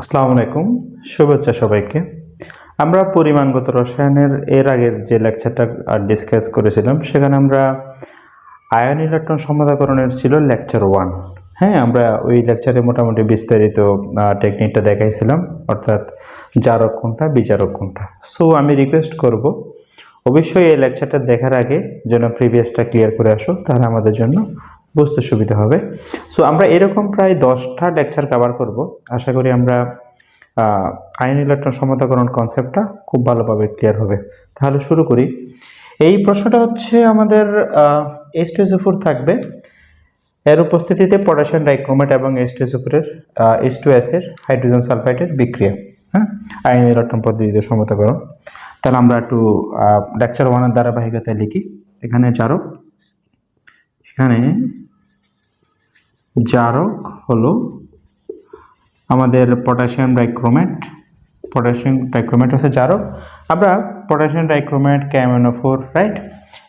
আসসালামু আলাইকুম, শুভেচ্ছা সবাইকে। আমরা পরিমাণগত রসায়নের এর আগের যে লেকচারটা ডিসকাস করেছিলাম, সেখানে আমরা আয়ন ইলেকট্রন সমতাকরণের ছিল লেকচার ওয়ান। হ্যাঁ আমরা ওই লেকচারে মোটামুটি বিস্তারিত টেকনিকটা দেখাইছিলাম, অর্থাৎ জারক কোনটা বিচারক কোনটা সো আমি রিকোয়েস্ট করব, অবশ্যই এই লেকচারটা দেখার আগে যেন প্রিভিয়াসটা ক্লিয়ার করে আসো, তাহলে আমাদের জন্য বুঝতে সুবিধা হবে। সো আমরা এরকম প্রায় দশটা লেকচার কভার করব। আশা করি আমরা আয়ন ইলেকট্রন সমতাকরণ কনসেপ্টটা খুব ভালোভাবে ক্লিয়ার হবে। তাহলে শুরু করি। এই প্রশ্নটা হচ্ছে আমাদের এস থাকবে। এর উপস্থিতিতে পটাশিয়াম ডাইক্রোমেট এবং এস টু ফোরের এস টু এসের হাইড্রোজেন সালফাইডের বিক্রিয়া হ্যাঁ? আয়ন ইলেকট্রন পদ্ধতিতে সমতাকরণ। তাহলে আমরা একটু লেকচার ওয়ানের ধারাবাহিকতায় লিখি। এখানে জারক এখানে জারক হলো আমাদের পটাশিয়াম ডাইক্রোমেট। পটাশিয়াম ডাইক্রোমেট হচ্ছে জারক। আমরা পটাশিয়াম ডাইক্রোমেট, ক্যামেনোফোর, রাইট?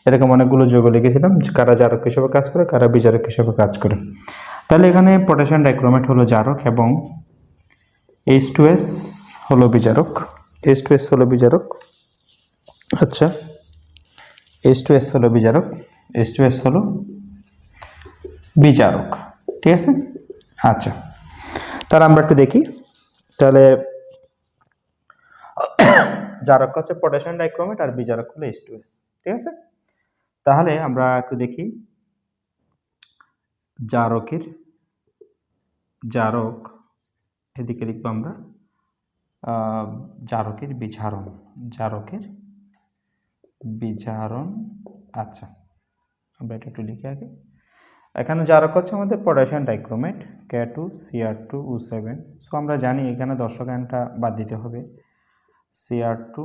এরকম অনেকগুলো যোগ লিখেছিলাম কারা জারক হিসেবে কাজ করে, কারা বিজারক হিসেবে কাজ করে। তাহলে এখানে পটাশিয়াম ডাইক্রোমেট হলো জারক এবং এইচ টু এস হলো বিজারক। এইচ টু এস হলো বিজারক। আচ্ছা এইচ টু এস হলো বিজারক। এইচ টু এস হলো বিচারক ঠিক আছে? আচ্ছা। তাহলে আমরা একটু দেখি। তাহলে জারক হচ্ছে পটাশিয়াম ডাইক্রোমেট আর বিজারক হলো এস টু এস ঠিক আছে? তাহলে আমরা একটু দেখি। জারকের জারক, এদিকে লিখব আমরা জারকের বিচারণ জারকের বিচারণ আচ্ছা আমরা এটা একটু লিখে আগে। এখানে জারক হচ্ছে আমাদের potassium dichromate K two CR two O seven so আমরা জানি এখানে দর্শক আয়নটা বাদ দিতে হবে। CR two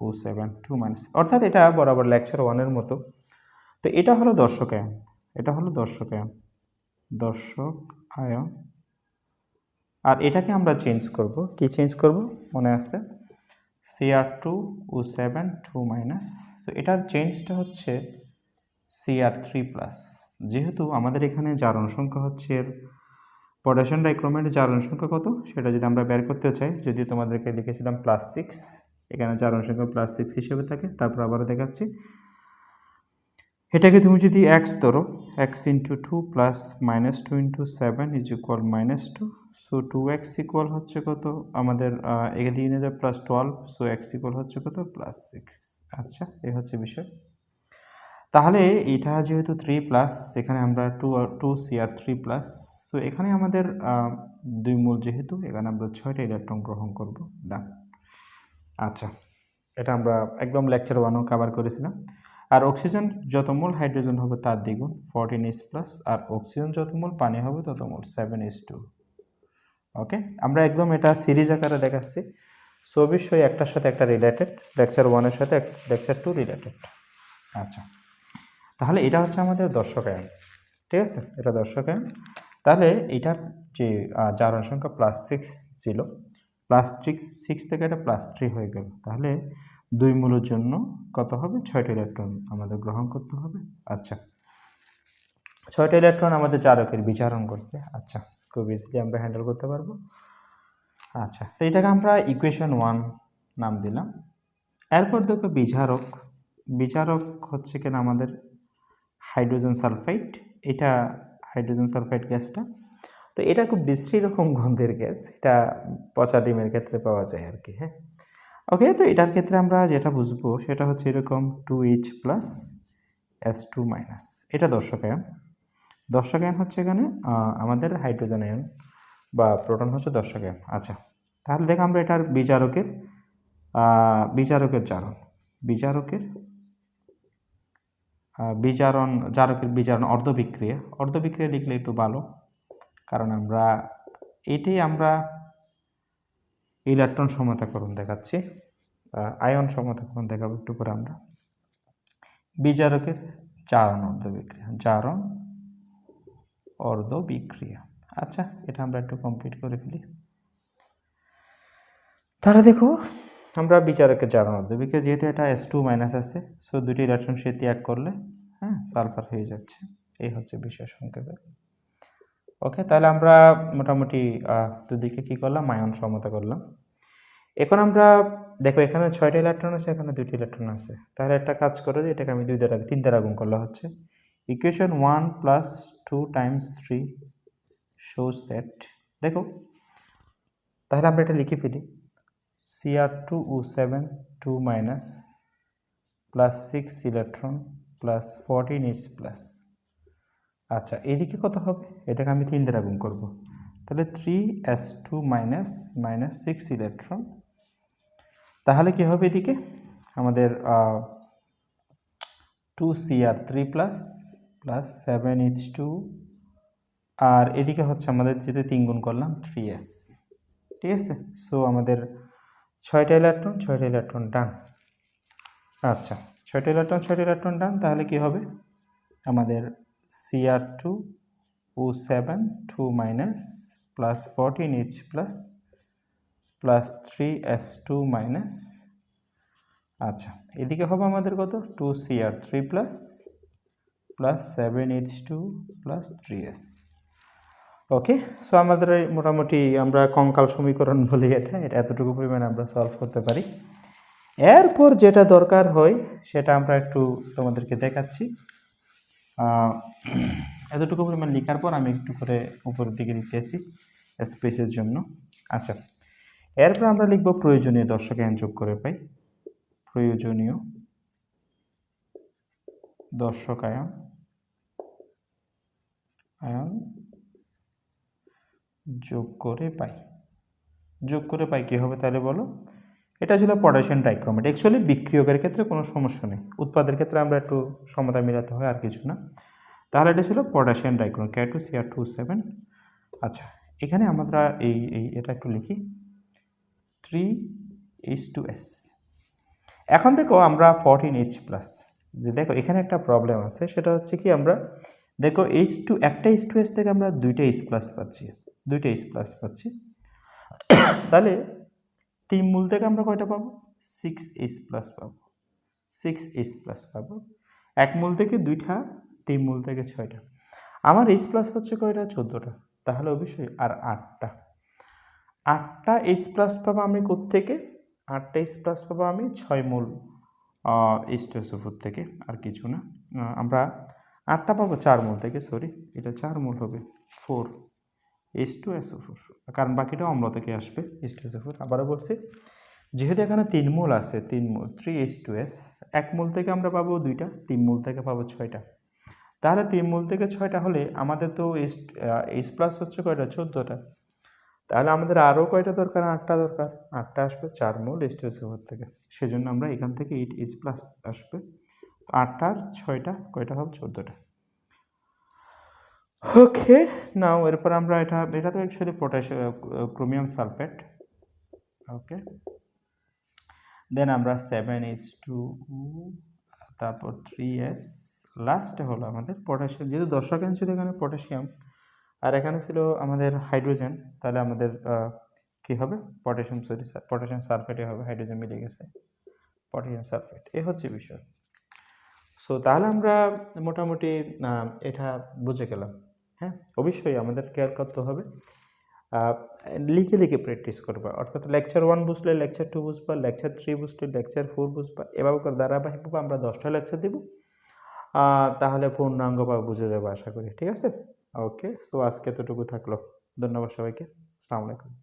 O seven two minus অর্থাৎ এটা বরাবর লেকচার ওয়ানের মতো। তো এটা হলো দর্শক আয়ন। এটা হলো দর্শক আয়ন। দর্শক আয়ন। আর এটাকে আমরা চেঞ্জ করব। কি চেঞ্জ করব? মনে আছে? CR two O seven two minus so এটার চেঞ্জটা হচ্ছে সিআর থ্রি প্লাস যেহেতু আমাদের এখানে জারণ সংখ্যা হচ্ছে পটাশিয়াম ডাইক্রোমেটের জারণ সংখ্যা কত? সেটা যদি আমরা বের করতে চাই যদি তোমাদেরকে লিখেছিলাম প্লাস সিক্স এখানে জারণ সংখ্যা প্লাস সিক্স হিসেবে থাকে তারপর আবারও দেখাচ্ছি। এটাকে তুমি যদি এক্স ধরো X into two plus minus two into seven is equal minus two so two X equal হচ্ছে কত? আমাদের আহ, এদিকে নিয়ে যাবে plus twelve so X equal হচ্ছে কত? প্লাস সিক্স আচ্ছা এই হচ্ছে বিষয়। তাহলে এটা যেহেতু থ্রি প্লাস এখানে আমরা two two C R three plus so এখানে আমাদের দুই মূল যেহেতু, এখানে আমরা ছয়টা ইলেকট্রন গ্রহণ করব। ডান আচ্ছা এটা আমরা একদম লেকচার ওয়ানও কভার করেছিলাম। আর অক্সিজেন যত মূল হাইড্রোজেন হবে তার দ্বিগুণ ফোরটিন এস প্লাস আর অক্সিজেন যত মূল পানি হবে তত মূল সেভেন এস টু ওকে আমরা একদম এটা সিরিজ আকারে দেখাচ্ছি। সো অবশ্যই একটার সাথে একটা রিলেটেড লেকচার ওয়ানের সাথে লেকচার টু রিলেটেড আচ্ছা। তাহলে এটা হচ্ছে আমাদের দর্শকায়ন ঠিক আছে? এটা দর্শকায়ন তাহলে এটার যে জারণ সংখ্যা প্লাস সিক্স ছিল প্লাস সিক্স থেকে এটা প্লাস থ্রি হয়ে গেল। তাহলে দুই মূলের জন্য কত হবে? ছয়টা ইলেকট্রন আমাদের গ্রহণ করতে হবে। আচ্ছা। ছয়টা ইলেকট্রন আমাদের চারকের বিচারণ করবে আচ্ছা খুব ইজিলি আমরা হ্যান্ডেল করতে পারব। আচ্ছা তো এটাকে আমরা ইকুয়েশন ওয়ান নাম দিলাম। এরপর দেখো বিচারক বিচারক হচ্ছে কিনা আমাদের হাইড্রোজেন সালফাইড, এটা হাইড্রোজেন সালফাইড গ্যাসটা। তো এটা খুব বিশ্রী রকম গন্ধের গ্যাস, এটা পচা ডিমের ক্ষেত্রে পাওয়া যায় আর কি হ্যাঁ। ওকে তো এটার ক্ষেত্রে আমরা যেটা বুঝব সেটা হচ্ছে এরকম two H plus S two minus এটা দর্শকায়ন দর্শকায়ন হচ্ছে এখানে আমাদের হাইড্রোজেন আয়ন বা প্রোটন হচ্ছে দর্শকায়ন আচ্ছা তাহলে দেখো আমরা এটার বিচারকের বিচারকের জারণ বিচারকের বিচারণ, জারকের বিচারণ, অর্ধবিক্রিয়া। অর্ধবিক্রিয়া লিখলে একটু ভালো, কারণ আমরা, এটাই আমরা ইলেকট্রন সমতাকরণ দেখাচ্ছি আয়ন সমতাকরণ দেখাবো একটু পরে আমরা। বিচারকের জারণ অর্ধবিক্রিয়া জারণ অর্ধবিক্রিয়া। আচ্ছা এটা আমরা একটু কমপ্লিট করে ফেলি। তাহলে দেখো আমরা বিচারকের জারণ অর্ধবিক্রিয়া যেহেতু এটা এস টু মাইনাস আছে সো দুটি ইলেকট্রন সে ত্যাগ করলে হ্যাঁ সালফার হয়ে যাচ্ছে। এই হচ্ছে বিষয় সংক্ষেপে। ওকে তাহলে আমরা মোটামুটি দুদিকে কি করলাম? আয়ন সমতা করলাম। এখন আমরা, দেখো, এখানে ছয়টা ইলেকট্রন আছে, এখানে দুইটি ইলেকট্রন আছে। তাহলে একটা কাজ করো যে, এটাকে আমি দুই দ্বারা, তিন দ্বারা গুণ করলে হচ্ছে equation one plus two times three shows that দেখো, তাহলে আমরা এটা লিখে ফেলি। C R two O seven two minus plus six electron plus fourteen H plus আচ্ছা এদিকে কত হবে? এটাকে আমি তিন দ্বারা গুণ করব। তাহলে three S two minus minus six electron তাহলে কি হবে এদিকে? আমাদের two C R three plus plus seven H two আর এদিকে হচ্ছে আমাদের যেহেতু তিন গুণ করলাম থ্রি এস ঠিক আছে? সো আমাদের ছয়টা ইলেকট্রন ছয়টা ইলেকট্রন ডান। আচ্ছা ছয়টা ইলেকট্রন ছয়টা ইলেকট্রন ডান, তাহলে কি হবে? আমাদের C R two O seven two minus plus fourteen H plus plus three S two minus আচ্ছা এদিকে হবে আমাদের কত? Two C R three plus plus seven H two plus three S okay so আমাদের মোটামুটি আমরা কঙ্কাল সমীকরণ বলি এটা এটা এতটুকু পরিমাণে আমরা সলভ করতে পারি। এরপর যেটা দরকার হয়, সেটা আমরা একটু তোমাদেরকে দেখাচ্ছি। এতটুকু পরিমাণ লেখার পর আমি একটু করে উপরের দিকে লিখতেছি স্পেসের জন্য। আচ্ছা এরপর আমরা লিখব প্রয়োজনীয় দর্শক দর্শকায়ন যোগ করে পাই। প্রয়োজনীয় দর্শকায়ন আয়ন যোগ করে পাই। যোগ করে পাই কী হবে তাহলে বলো? এটা ছিল পটাশিয়াম ডাইক্রোমেট অ্যাকচুয়ালি বিক্রিয়কের ক্ষেত্রে কোনো সমস্যা নেই। উৎপাদের ক্ষেত্রে আমরা একটু সমতা মেলাতে হয়, আর কিছু না। তাহলে এটা ছিল potassium dichromate K two CR two seven আচ্ছা এখানে আমরা এই এই, এটা একটু লিখি। থ্রি এইচ টু এস এখন দেখো আমরা ফরটিন এইচ প্লাস যে দেখো, এখানে একটা প্রবলেম আছে, সেটা হচ্ছে কি আমরা, দেখো এইচ টু একটা এইচ টু এস থেকে আমরা দুইটা এইচ প্লাস পাচ্ছি। দুইটা এইচ প্লাস পাচ্ছি। তাহলে তিন মূল থেকে আমরা কয়টা পাবো? সিক্স এইচ প্লাস পাবো। সিক্স এইচ প্লাস পাবো। এক মূল থেকে দুইটা, তিন মূল থেকে ছয়টা। আমার এইচ প্লাস হচ্ছে কয়টা? চোদ্দোটা। তাহলে অবশ্যই আর আটটা। আটটা এইচ প্লাস পাবো আমি থেকে আটটা এইচ প্লাস পাবো আমি ছয় মূল এসোফোর থেকে। আর কিছু না। আমরা আটটা পাবো চার মূল থেকে সরি এটা চার মূল হবে। Four H two SO four কারণ বাকিটা অম্ল থেকে আসবে এইচ টু এসও ফোর আবারও বলছি, যেহেতু এখানে তিন মূল আছে, তিন মূল থ্রি এইচ টু এস এক মূল থেকে আমরা পাবো দুইটা, তিন মূল থেকে পাবো ছয়টা। তাহলে তিন মূল থেকে ছয়টা হলে আমাদের তো এইচ এইচ প্লাস হচ্ছে কয়টা? চোদ্দোটা। তাহলে আমাদের আরও কয়টা দরকার? আটটা দরকার। আটটা আসবে চার মূল এইচ টু এসও ফোর থেকে। সেজন্য আমরা এখান থেকে এইট এইচ প্লাস আসবে। আটটার ছয়টা কয়টা হবে? চোদ্দোটা। ওকে নাও এরপর আমরা এটা এটা তো actually potassium chromium sulphate okay then আমরা সেভেন এইচ টু তারপর থ্রি এস লাস্টে হলো আমাদের পটাশিয়াম যেহেতু দর্শকান ছিল এখানে পটাশিয়াম আর এখানে ছিল আমাদের হাইড্রোজেন তাহলে আমাদের কি হবে? পটাশিয়াম সরি পটাশিয়াম সালফেটে হবে হাইড্রোজেন মিলে গেছে পটাশিয়াম সালফেট এ হচ্ছে বিষয়। সো তাহলে আমরা মোটামুটি এটা বুঝে গেলাম। হ্যাঁ অবশ্যই আমাদের কেয়ার করতে হবে। লিখে লিখে প্র্যাকটিস করবা। অর্থাৎ লেকচার ওয়ান বুঝলে লেকচার টু বুঝবা লেকচার থ্রি বুঝলে লেকচার ফোর বুঝবা, এভাবে করে ধারাবাহিকভাবে আমরা দশটা লেকচার দেবো। তাহলে পূর্ণাঙ্গ বা বুঝে যাব আশা করি, ঠিক আছে? ওকে সো আজকে এতটুকু থাকল। ধন্যবাদ সবাইকে। আসসালামু আলাইকুম।